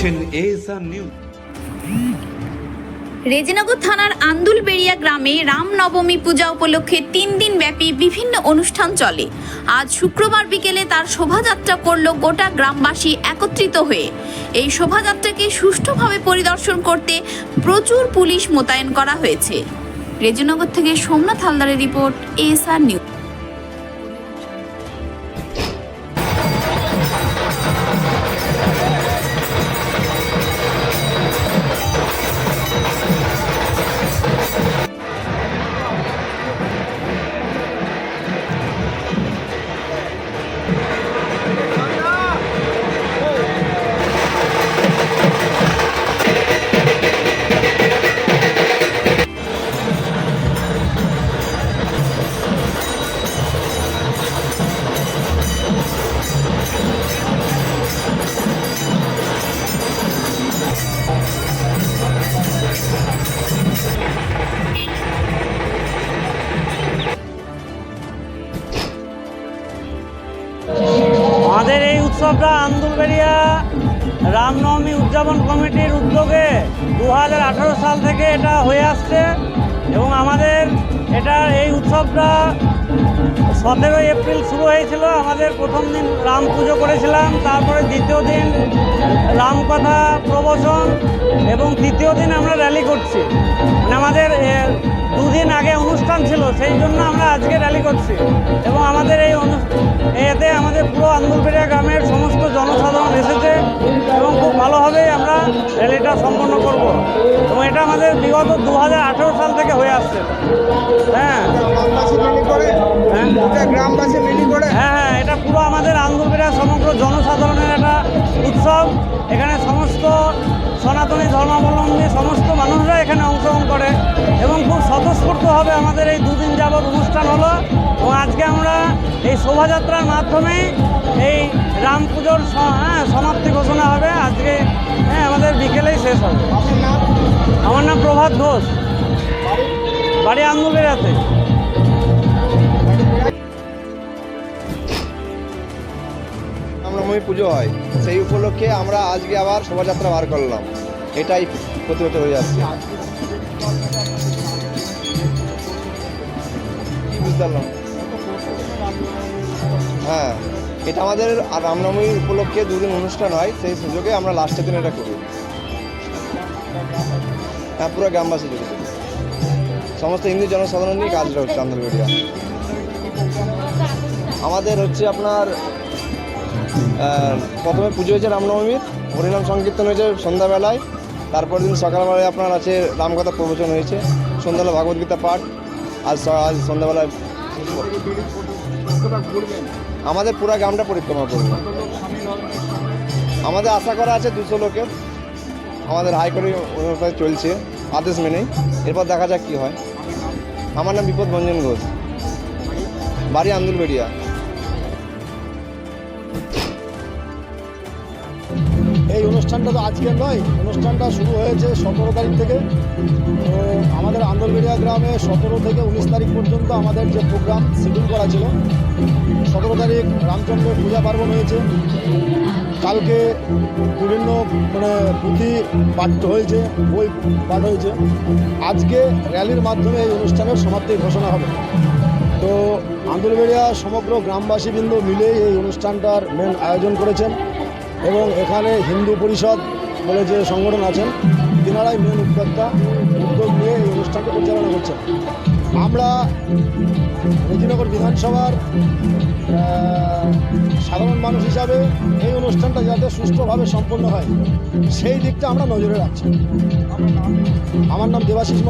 দেখছেন ASR news. Rejinagar থানার আন্দুলবেড়িয়া গ্রামে রামনবমী পূজা উপলক্ষে তিন দিন ব্যাপী বিভিন্ন অনুষ্ঠান চলে। আজ শুক্রবার বিকেলে তার শোভাযাত্রা করল গোটা গ্রামবাসী একত্রিত হয়ে। এই শোভাযাত্রাকে সুষ্ঠুভাবে পরিদর্শন করতে প্রচুর পুলিশ মোতায়েন করা হয়েছে। রেজিনগর থেকে সোমনাথ হালদারের রিপোর্ট এএসআর নিউজ। আমাদের এই উৎসবটা আন্দুলবেড়িয়া রামনবমী উদযাপন কমিটির উদ্যোগে দু হাজার আঠারো সাল থেকে এটা হয়ে আসছে এবং আমাদের এটা এই উৎসবটা সতেরোই এপ্রিল শুরু হয়েছিল। আমাদের প্রথম দিন রাম পুজো করেছিলাম, তারপরে দ্বিতীয় দিন রামকথা প্রবচন এবং তৃতীয় দিন আমরা র্যালি করছি। মানে আমাদের দুদিন আগে অনুষ্ঠান ছিল, সেই জন্য আমরা আজকে র্যালি করছি। এবং আমাদের এই এতে আমাদের পুরো আন্দুলপেড়িয়া গ্রামের সমস্ত জনসাধারণ এসেছে এবং খুব ভালোভাবেই আমরা র্যালিটা সম্পন্ন করব। এবং এটা আমাদের বিগত দু হাজার আঠেরো সাল থেকে হয়ে আসছে। হ্যাঁ। সনাতনী ধর্মাবলম্বী সমস্ত মানুষরা এখানে অংশগ্রহণ করে এবং খুব স্বতঃস্ফূর্তভাবে আমাদের এই দুদিন যাবৎ অনুষ্ঠান হলো এবং আজকে আমরা এই শোভাযাত্রার মাধ্যমে এই রাম পুজোর হ্যাঁ সমাপ্তি ঘোষণা হবে। আজকে হ্যাঁ আমাদের বিকেলেই শেষ হবে। আমার নাম প্রভাত ঘোষ। বাড়ি আন্দোলনেরাতে রামনবমী পুজো হয়। সেই উপলক্ষে আমরা আজকে আবার শোভাযাত্রা বার করলাম। এটাই প্রতি বছর হয়ে যাচ্ছে। হ্যাঁ এটা আমাদের রামনবমীর উপলক্ষে দুদিন অনুষ্ঠান হয়, সেই সুযোগে আমরা লাস্টের দিন এটা করি। হ্যাঁ পুরো গ্রামবাসী জুড়ে। সমস্ত হিন্দু জনসাধারণ নিয়ে কাজটা হচ্ছে আন্দোলবেড়িয়া আমাদের হচ্ছে আপনার প্রথমে পুজো হয়েছে রামনবমীর, হরিনাম সংকীর্তন হয়েছে সন্ধ্যাবেলায়। তারপর দিন সকালবেলায় আপনার আছে রামকথা প্রবচন হয়েছে, সন্ধ্যাবেলা ভগবদ্গীতা পাঠ আর আজ সন্ধ্যাবেলায় আমাদের পুরো গ্রামটা পরিক্রমা করব। আমাদের আশা করা আছে দুশো লোকের, আমাদের হাইকোর্টে অনুপাতে চলছে, আদেশ মেনেই। এরপর দেখা যাক কী হয়। আমার নাম বিপদ ভঞ্জন ঘোষ। বাড়ি আন্দুলবেড়িয়া। এই অনুষ্ঠানটা তো আজকের নয়, অনুষ্ঠানটা শুরু হয়েছে সতেরো তারিখ থেকে। তো আমাদের আন্দরবেড়িয়া গ্রামে সতেরো থেকে উনিশ তারিখ পর্যন্ত আমাদের যে প্রোগ্রাম শিডিউল করা ছিল, সতেরো তারিখ রামচন্দ্রের পূজা পার্বণ হয়েছে। কালকে বিভিন্ন মানে পুঁথি পাঠ হয়েছে, বই পাঠ হয়েছে। আজকে র্যালির মাধ্যমে এই অনুষ্ঠানের সমাপ্তি ঘোষণা হবে। তো আন্দরবেড়িয়া সমগ্র গ্রামবাসীবৃন্দ মিলেই এই অনুষ্ঠানটার মেন আয়োজন করেছেন। এবং এখানে হিন্দু পরিষদ বলে যে সংগঠন আছেন, তিনারাই মেন উদ্যোক্তা, উদ্যোগ নিয়ে এই অনুষ্ঠানটি পরিচালনা করছেন আমরা রেজিনগর বিধানসভার সাধারণ মানুষ হিসাবে এই অনুষ্ঠানটা যাতে সুষ্ঠুভাবে সম্পন্ন হয়, সেই দিকটা আমরা নজরে রাখছি আমার নাম দেবাশিস।